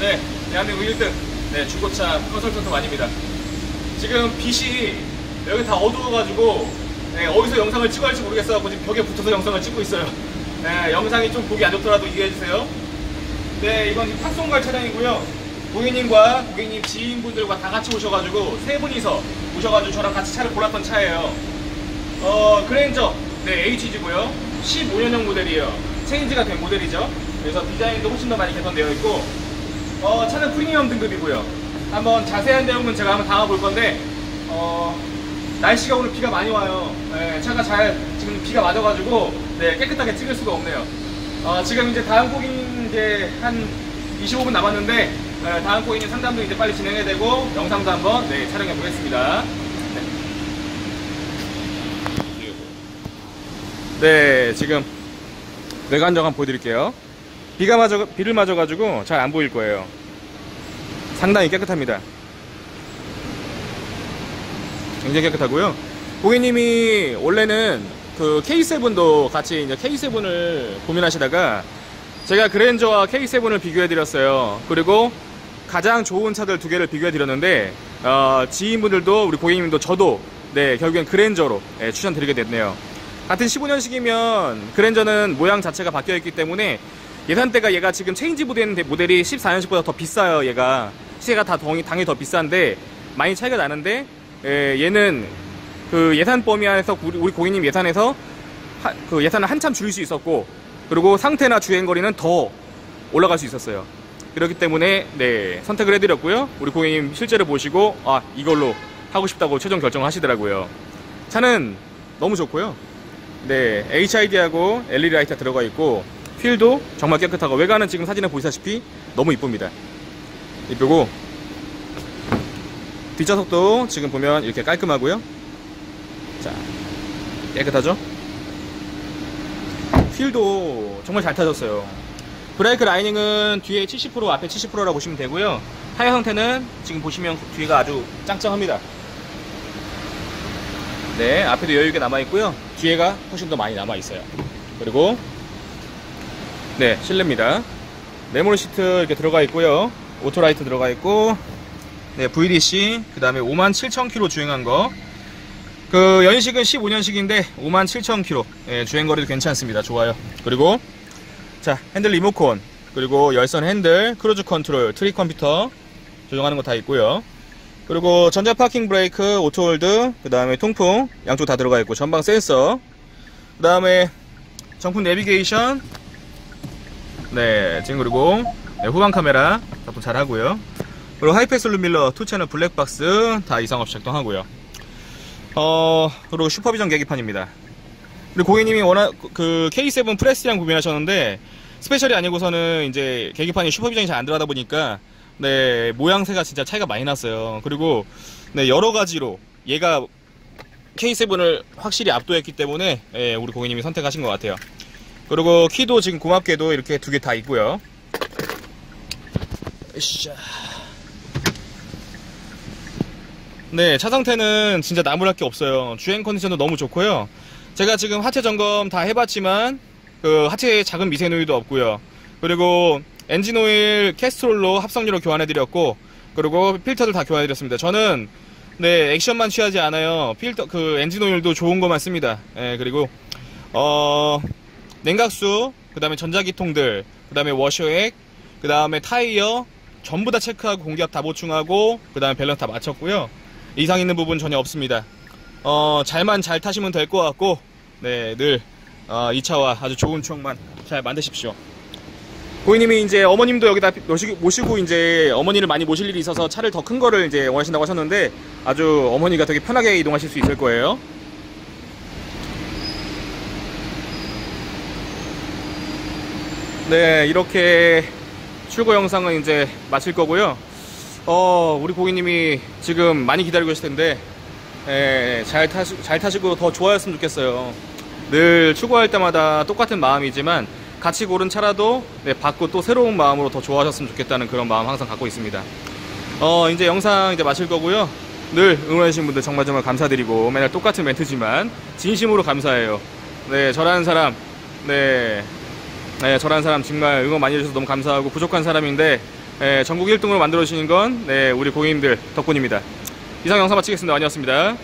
네, 대한민국 1등. 네, 중고차 컨설턴트 완입니다. 지금 빛이 여기 다 어두워가지고 네, 어디서 영상을 찍어야 할지 모르겠어요. 지금 벽에 붙어서 영상을 찍고 있어요. 네, 영상이 좀 보기 안 좋더라도 이해해주세요. 네, 이건 탁송갈 차량이고요. 고객님과 고객님 지인분들과 다 같이 오셔가지고 세 분이서 오셔가지고 저랑 같이 차를 골랐던 차예요. 어, 그랜저, 네, HG고요. 15년형 모델이에요. 체인지가 된 모델이죠. 그래서 디자인도 훨씬 더 많이 개선되어 있고, 어, 차는 프리미엄 등급이고요. 한번 자세한 내용은 제가 한번 담아 볼 건데, 어, 날씨가 오늘 비가 많이 와요. 네, 차가 잘 지금 비가 맞아가지고 네, 깨끗하게 찍을 수가 없네요. 어, 지금 이제 다음 고객님 이제 한 25분 남았는데 네, 다음 고객님 상담도 이제 빨리 진행해야 되고 영상도 한번 네, 촬영해 보겠습니다. 네. 네, 지금 외관정 한번 보여드릴게요. 비가 맞아 비를 맞아가지고 잘 안 보일 거예요. 상당히 깨끗합니다. 굉장히 깨끗하고요. 고객님이 원래는 그 K7도 같이 이제 K7을 고민하시다가 제가 그랜저와 K7을 비교해 드렸어요. 그리고 가장 좋은 차들 두 개를 비교해 드렸는데 어, 지인분들도 우리 고객님도 저도 네 결국엔 그랜저로 네, 추천드리게 됐네요. 같은 15년식이면 그랜저는 모양 자체가 바뀌어 있기 때문에 예산대가 얘가 지금 체인지 된 모델이 14년식보다 더 비싸요. 얘가 시세가 다 당연히, 더 비싼데 많이 차이가 나는데 예, 얘는 그 예산 범위 안에서 우리, 고객님 예산에서 하, 그 예산을 한참 줄일 수 있었고 그리고 상태나 주행 거리는 더 올라갈 수 있었어요. 그렇기 때문에 네 선택을 해드렸고요. 우리 고객님 실제로 보시고 아 이걸로 하고 싶다고 최종 결정을 하시더라고요. 차는 너무 좋고요. 네 HID하고 LED 라이트가 들어가 있고 휠도 정말 깨끗하고 외관은 지금 사진에 보시다시피 너무 이쁩니다. 이쁘고 뒷좌석도 지금 보면 이렇게 깔끔하고요. 자, 깨끗하죠? 휠도 정말 잘 타졌어요. 브레이크 라이닝은 뒤에 70% 앞에 70%라고 보시면 되고요. 타이어 상태는 지금 보시면 뒤가 아주 짱짱합니다. 네, 앞에도 여유있게 남아있고요. 뒤에가 훨씬 더 많이 남아있어요. 그리고 네, 실내입니다. 메모리 시트 이렇게 들어가 있고요. 오토라이트 들어가 있고 네, VDC, 그 다음에 57,000km 주행한 거. 그, 연식은 15년식인데, 57,000km. 예, 주행거리도 괜찮습니다. 좋아요. 그리고, 자, 핸들 리모컨, 그리고 열선 핸들, 크루즈 컨트롤, 트리 컴퓨터, 조정하는 거 다 있고요. 그리고 전자 파킹 브레이크, 오토홀드, 그 다음에 통풍, 양쪽 다 들어가 있고, 전방 센서, 그 다음에 정품 내비게이션, 네, 지금 그리고, 네, 후방 카메라 작동 잘 하고요. 그리고 하이패스 룸밀러, 투채널 블랙박스 다 이상 없이 작동하고요. 어, 그리고 슈퍼비전 계기판입니다. 그리고 고객님이 워낙 그 K7 프레스랑 구매하셨는데 스페셜이 아니고서는 이제 계기판이 슈퍼비전이 잘 안 들어가다 보니까 네, 모양새가 진짜 차이가 많이 났어요. 그리고 네, 여러 가지로 얘가 K7을 확실히 압도했기 때문에 예, 우리 고객님이 선택하신 것 같아요. 그리고 키도 지금 고맙게도 이렇게 두 개 다 있고요. 으쌰. 네, 차 상태는 진짜 나무랄 게 없어요. 주행 컨디션도 너무 좋고요. 제가 지금 하체 점검 다 해봤지만 그 하체에 작은 미세 노이도 없고요. 그리고 엔진 오일 캐스트롤로 합성유로 교환해드렸고 그리고 필터를 다 교환해드렸습니다. 저는 네 액션만 취하지 않아요. 필터 그 엔진 오일도 좋은 것만 씁니다. 예, 그리고 어 냉각수, 그 다음에 전자기통들, 그 다음에 워셔액, 그 다음에 타이어 전부 다 체크하고 공기압 다 보충하고 그 다음에 밸런스 다 맞췄고요. 이상 있는 부분 전혀 없습니다. 어, 잘만 잘 타시면 될 것 같고, 네, 늘, 어, 이 차와 아주 좋은 추억만 잘 만드십시오. 고객님이 이제 어머님도 여기다 모시고 이제 어머니를 많이 모실 일이 있어서 차를 더 큰 거를 이제 원하신다고 하셨는데 아주 어머니가 되게 편하게 이동하실 수 있을 거예요. 네, 이렇게 출고 영상은 이제 마칠 거고요. 어, 우리 고객님이 지금 많이 기다리고 계실 텐데, 예, 잘, 타시, 잘 타시고 더 좋아했으면 좋겠어요. 늘 출고할 때마다 똑같은 마음이지만, 같이 고른 차라도 네, 받고 또 새로운 마음으로 더 좋아하셨으면 좋겠다는 그런 마음 항상 갖고 있습니다. 어, 이제 영상 이제 마칠 거고요. 늘 응원해주신 분들 정말 정말 감사드리고, 맨날 똑같은 멘트지만, 진심으로 감사해요. 네, 저라는 사람, 네, 네, 저라는 사람 정말 응원 많이 해주셔서 너무 감사하고, 부족한 사람인데, 예, 전국 1등으로 만들어주시는 건 네, 우리 고객님들 덕분입니다. 이상 영상 마치겠습니다. 아니었습니다.